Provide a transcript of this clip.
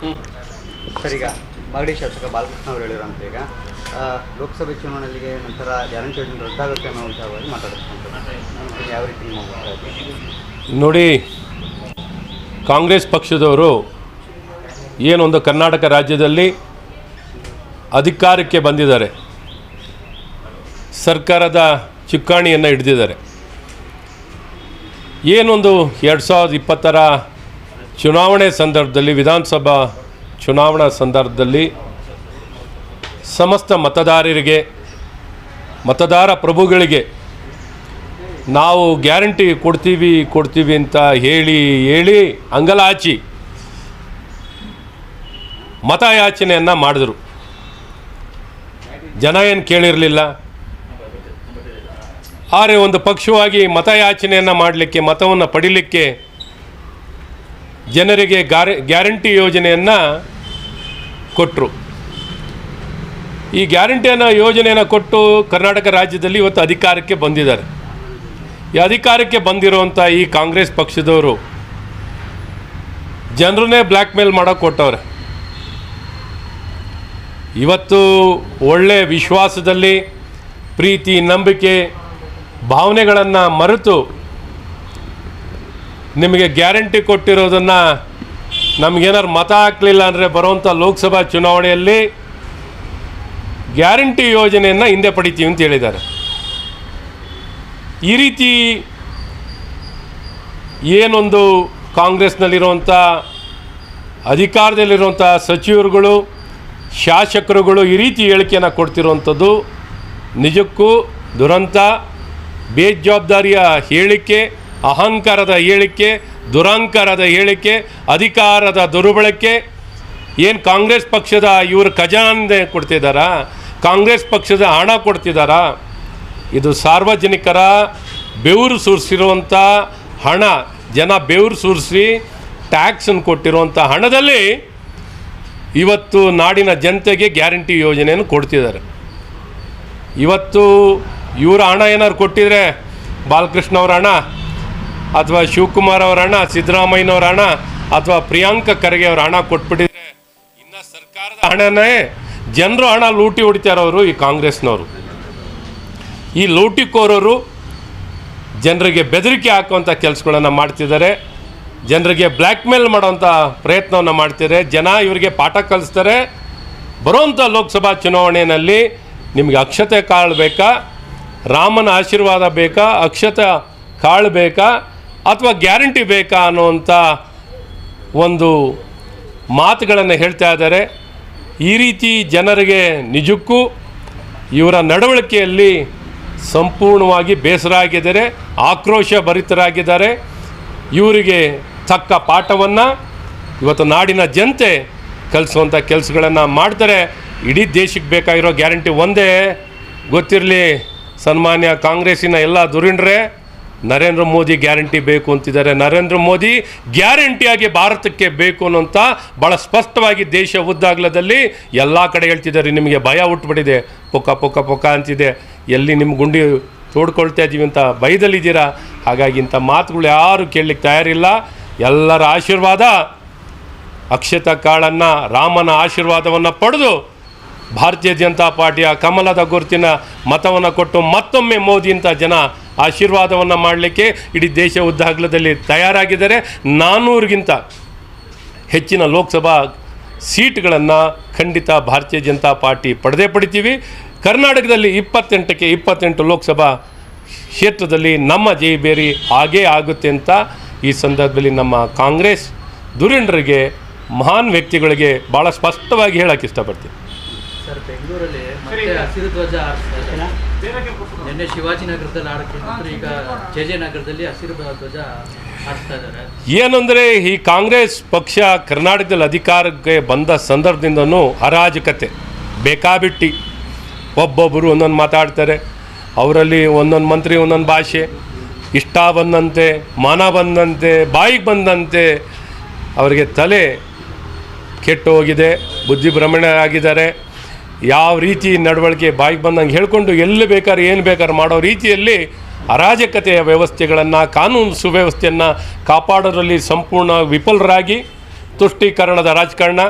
Sir, ಈಗ ಮಾಗಡಿ ಶಾಸಕ ಬಾಲಕೃಷ್ಣ ಅವರು ಹೇಳಿರೋಂಥ ಈಗ. ಲೋಕಸಭೆ ಚುನಾವಣೆಗೆ ನಂತರ ಗ್ಯಾರಂಟಿ ಯೋಜನೆ ರದ್ದಾಗುತ್ತೆ ಅನ್ನೋ ವಿಚಾರವಾಗಿ ಮಾತಾಡ್ತಾರೆ ಯಾವ ರೀತಿ ನೋಡಿ, ಕಾಂಗ್ರೆಸ್ ಪಕ್ಷದವರು ಏನೊಂದು ಕರ್ನಾಟಕ ರಾಜ್ಯದಲ್ಲಿ ಅಧಿಕಾರಕ್ಕೆ ಬಂದಿದ್ದಾರೆ. ಸರ್ಕಾರದ ಚುಕ್ಕಾಣಿಯನ್ನು ಹಿಡಿದಿದ್ದಾರೆ. ಏನೊಂದು ಎರಡು ಸಾವಿರದ ಇಪ್ಪತ್ತರ ಚುನಾವಣೆ ಸಂದರ್ಭದಲ್ಲಿ, ವಿಧಾನಸಭಾ ಚುನಾವಣಾ ಸಂದರ್ಭದಲ್ಲಿ ಸಮಸ್ತ ಮತದಾರರಿಗೆ, ಮತದಾರ ಪ್ರಭುಗಳಿಗೆ ನಾವು ಗ್ಯಾರಂಟಿ ಕೊಡ್ತೀವಿ ಕೊಡ್ತೀವಿ ಅಂತ ಹೇಳಿ ಹೇಳಿ ಅಂಗಲಾಚಿ ಮತಯಾಚನೆಯನ್ನು ಮಾಡಿದ್ರು. ಜನ ಏನು ಕೇಳಿರಲಿಲ್ಲ? ಆದರೆ ಒಂದು ಪಕ್ಷವಾಗಿ ಮತಯಾಚನೆಯನ್ನು ಮಾಡಲಿಕ್ಕೆ, ಮತವನ್ನು ಪಡಿಲಿಕ್ಕೆ ಜನರಿಗೆ ಗ್ಯಾರಂಟಿ ಯೋಜನೆಯನ್ನು ಕೊಟ್ಟರು ಈ ಗ್ಯಾರಂಟಿಯನ್ನು ಯೋಜನೆಯನ್ನು ಕೊಟ್ಟು ಕರ್ನಾಟಕ ರಾಜ್ಯದಲ್ಲಿ ಇವತ್ತು ಅಧಿಕಾರಕ್ಕೆ ಬಂದಿದ್ದಾರೆ. ಈ ಅಧಿಕಾರಕ್ಕೆ ಬಂದಿರುವಂಥ ಈ ಕಾಂಗ್ರೆಸ್ ಪಕ್ಷದವರು ಜನರನ್ನೇ ಬ್ಲ್ಯಾಕ್ ಮೇಲ್ ಮಾಡೋಕೆ ಕೊಟ್ಟವ್ರೆ. ಇವತ್ತು ಒಳ್ಳೆ ವಿಶ್ವಾಸದಲ್ಲಿ, ಪ್ರೀತಿ, ನಂಬಿಕೆ, ಭಾವನೆಗಳನ್ನು ಮರೆತು ನಿಮಗೆ ಗ್ಯಾರಂಟಿ ಕೊಟ್ಟಿರೋದನ್ನು ನಮಗೇನಾರು ಮತ ಹಾಕಲಿಲ್ಲ ಅಂದರೆ ಬರುವಂಥ ಲೋಕಸಭಾ ಚುನಾವಣೆಯಲ್ಲಿ ಗ್ಯಾರಂಟಿ ಯೋಜನೆಯನ್ನು ಹಿಂದೆ ಪಡಿತೀವಿ ಅಂತ ಹೇಳಿದ್ದಾರೆ. ಈ ರೀತಿ ಏನೊಂದು ಕಾಂಗ್ರೆಸ್ನಲ್ಲಿರುವಂಥ ಅಧಿಕಾರದಲ್ಲಿರುವಂಥ ಸಚಿವರುಗಳು, ಶಾಸಕರುಗಳು ಈ ರೀತಿ ಹೇಳಿಕೆಯನ್ನು ಕೊಡ್ತಿರುವಂಥದ್ದು ನಿಜಕ್ಕೂ ದುರಂತ, ಬೇಜವಾಬ್ದಾರಿಯ ಹೇಳಿಕೆ ಅಹಂಕಾರದ ಹೇಳಿಕೆ ದುರಹಂಕಾರದ ಹೇಳಿಕೆ, ಅಧಿಕಾರದ ದುರ್ಬಳಕೆ. ಏನು ಕಾಂಗ್ರೆಸ್ ಪಕ್ಷದ ಇವರು ಖಜಾನೆ ಕೊಡ್ತಿದ್ದಾರಾ ಕಾಂಗ್ರೆಸ್ ಪಕ್ಷದ ಹಣ ಕೊಡ್ತಿದ್ದಾರಾ ಇದು ಸಾರ್ವಜನಿಕರ ಬೆವರು ಸುರಿಸಿರುವಂಥ ಹಣ. ಜನ ಬೆವರು ಸುರಿಸಿ ಟ್ಯಾಕ್ಸನ್ನು ಕೊಟ್ಟಿರುವಂಥ ಹಣದಲ್ಲಿ ಇವತ್ತು ನಾಡಿನ ಜನತೆಗೆ ಗ್ಯಾರಂಟಿ ಯೋಜನೆಯನ್ನು ಕೊಡ್ತಿದ್ದಾರೆ. ಇವತ್ತು ಇವರ ಹಣ ಏನಾದ್ರು ಕೊಟ್ಟಿದ್ರೆ ಬಾಲಕೃಷ್ಣ ಅವರ ಹಣ? ಅಥವಾ ಶಿವಕುಮಾರ್ ಅವರ ಹಣ, ಸಿದ್ದರಾಮಯ್ಯನವ್ರ ಹಣ, ಅಥವಾ ಪ್ರಿಯಾಂಕ ಖರ್ಗೆ ಅವರ ಹಣ ಕೊಟ್ಬಿಟ್ಟಿದ್ರೆ ಇನ್ನ ಸರ್ಕಾರದ ಹಣನೇ ಜನರು ಹಣ ಲೂಟಿ ಹೊಡಿತಾರವರು ಈ ಕಾಂಗ್ರೆಸ್ನವರು. ಈ ಲೂಟಿಕೋರರು ಜನರಿಗೆ ಬೆದರಿಕೆ ಹಾಕುವಂಥ ಕೆಲಸಗಳನ್ನು ಮಾಡ್ತಿದ್ದಾರೆ. ಜನರಿಗೆ ಬ್ಲ್ಯಾಕ್ ಮೇಲ್ ಮಾಡೋವಂಥ ಪ್ರಯತ್ನವನ್ನು ಮಾಡ್ತಿದ್ದಾರೆ. ಜನ ಇವರಿಗೆ ಪಾಠ ಕಲಿಸ್ತಾರೆ. ಬರುವಂಥ ಲೋಕಸಭಾ ಚುನಾವಣೆಯಲ್ಲಿ ನಿಮಗೆ ಅಕ್ಷತೆ ಕಾಳು ಬೇಕಾ? ರಾಮನ ಆಶೀರ್ವಾದ ಬೇಕಾ? ಅಕ್ಷತೆ ಕಾಳು ಬೇಕಾ? ಅಥವಾ ಗ್ಯಾರಂಟಿ ಬೇಕಾ ಅನ್ನುವಂಥ ಒಂದು ಮಾತುಗಳನ್ನು ಹೇಳ್ತಾ ಇದ್ದಾರೆ. ಈ ರೀತಿ ಜನರಿಗೆ ನಿಜಕ್ಕೂ ಇವರ ನಡವಳಿಕೆಯಲ್ಲಿ ಸಂಪೂರ್ಣವಾಗಿ ಬೇಸರ ಆಗಿದ್ದಾರೆ, ಆಕ್ರೋಶ ಭರಿತರಾಗಿದ್ದಾರೆ. ಇವರಿಗೆ ತಕ್ಕ ಪಾಠವನ್ನು, ಇವತ್ತು ನಾಡಿನ ಜನತೆ ಕಲಿಸುವಂಥ ಕೆಲಸಗಳನ್ನು ಮಾಡ್ತಾರೆ. ಇಡೀ ದೇಶಕ್ಕೆ ಬೇಕಾಗಿರೋ ಗ್ಯಾರಂಟಿ ಒಂದೇ. ಗೊತ್ತಿರಲಿ, ಸನ್ಮಾನ್ಯ ಕಾಂಗ್ರೆಸ್ಸಿನ ಎಲ್ಲ ದುರಿಂಡ್ರೆ ನರೇಂದ್ರ ಮೋದಿ ಗ್ಯಾರಂಟಿ ಬೇಕು ಅಂತಿದ್ದಾರೆ. ನರೇಂದ್ರ ಮೋದಿ ಗ್ಯಾರಂಟಿಯಾಗಿ ಭಾರತಕ್ಕೆ ಬೇಕು ಅನ್ನೋಂಥ ಭಾಳ ಸ್ಪಷ್ಟವಾಗಿ ದೇಶ ಉದ್ದಾಗ್ಲದಲ್ಲಿ ಎಲ್ಲ ಕಡೆ ಹೇಳ್ತಿದ್ದಾರೆ. ನಿಮಗೆ ಭಯ ಹುಟ್ಟುಬಿಟ್ಟಿದೆ ಪೊಕ್ಕ ಪೊಕ್ಕ ಪೊಕ್ಕ ಅಂತಿದೆ. ಎಲ್ಲಿ ನಿಮ್ಮ ಗುಂಡಿ ತೋಡ್ಕೊಳ್ತಾ ಇದ್ದೀವಿ ಅಂತ ಭಯದಲ್ಲಿದ್ದೀರಾ? ಹಾಗಾಗಿ ಇಂಥ ಮಾತುಗಳು ಯಾರು ಕೇಳಲಿಕ್ಕೆ ತಯಾರಿಲ್ಲ. ಎಲ್ಲರ ಆಶೀರ್ವಾದ ಅಕ್ಷತ ಕಾಳನ್ನು, ರಾಮನ ಆಶೀರ್ವಾದವನ್ನು ಪಡೆದು ಭಾರತೀಯ ಜನತಾ ಪಾರ್ಟಿಯ ಕಮಲದ ಗುರುತಿನ ಮತವನ್ನು ಕೊಟ್ಟು ಮತ್ತೊಮ್ಮೆ ಮೋದಿ ಅಂತ ಜನ ಆಶೀರ್ವಾದವನ್ನು ಮಾಡಲಿಕ್ಕೆ ಇಡೀ ದೇಶ ಉದ್ದಾಗಲದಲ್ಲಿ ತಯಾರಾಗಿದ್ದಾರೆ. ನಾನ್ನೂರಿಗಿಂತ ಹೆಚ್ಚಿನ ಲೋಕಸಭಾ ಸೀಟ್ಗಳನ್ನು ಖಂಡಿತ ಭಾರತೀಯ ಜನತಾ ಪಾರ್ಟಿ ಪಡೆದೇ ಪಡಿತೀವಿ. ಕರ್ನಾಟಕದಲ್ಲಿ ಇಪ್ಪತ್ತೆಂಟಕ್ಕೆ ಇಪ್ಪತ್ತೆಂಟು ಲೋಕಸಭಾ ಕ್ಷೇತ್ರದಲ್ಲಿ ನಮ್ಮ ಜೈ ಬೇರಿ ಹಾಗೇ ಆಗುತ್ತೆ ಅಂತ ಈ ಸಂದರ್ಭದಲ್ಲಿ ನಮ್ಮ ಕಾಂಗ್ರೆಸ್ ಧುರೀಣರಿಗೆ ಮಹಾನ್ ವ್ಯಕ್ತಿಗಳಿಗೆ ಭಾಳ ಸ್ಪಷ್ಟವಾಗಿ ಹೇಳಕ್ಕೆ ಇಷ್ಟಪಡ್ತೀನಿ. ನಿನ್ನೆ ಶಿವಾಜಿನಗರದಲ್ಲಿ ಆಡಕ್ಕೆ ಈಗ ಜೆ ಜೆ ನಗರದಲ್ಲಿ ಹಸಿರು ಧ್ವಜ ಏನಂದರೆ ಈ ಕಾಂಗ್ರೆಸ್ ಪಕ್ಷ ಕರ್ನಾಟಕದಲ್ಲಿ ಅಧಿಕಾರಕ್ಕೆ ಬಂದ ಸಂದರ್ಭದಿಂದನೂ ಅರಾಜಕತೆ, ಬೇಕಾಬಿಟ್ಟಿ. ಒಬ್ಬೊಬ್ಬರು ಒಂದೊಂದು ಮಾತಾಡ್ತಾರೆ, ಅವರಲ್ಲಿ ಒಂದೊಂದು ಮಂತ್ರಿ, ಒಂದೊಂದು ಭಾಷೆ. ಇಷ್ಟ ಬಂದಂತೆ, ಮಾನ ಬಂದಂತೆ, ಬಾಯಿಗೆ ಬಂದಂತೆ ಅವರಿಗೆ ತಲೆ ಕೆಟ್ಟು ಹೋಗಿದೆ ಬುದ್ಧಿಭ್ರಮಣೆ ಆಗಿದ್ದಾರೆ. ಯಾವ ರೀತಿ ನಡವಳಿಕೆ ಬಾಯಿಗೆ ಬಂದಂಗೆ ಹೇಳಿಕೊಂಡು ಎಲ್ಲಿ ಬೇಕಾದ್ರೆ ಏನು ಬೇಕಾದ್ರೆ ಮಾಡೋ ರೀತಿಯಲ್ಲಿ ಅರಾಜಕತೆಯ ವ್ಯವಸ್ಥೆಗಳನ್ನು, ಕಾನೂನು ಸುವ್ಯವಸ್ಥೆಯನ್ನು ಕಾಪಾಡೋದ್ರಲ್ಲಿ ಸಂಪೂರ್ಣ ವಿಫಲರಾಗಿ ತುಷ್ಟೀಕರಣದ ರಾಜಕಾರಣ.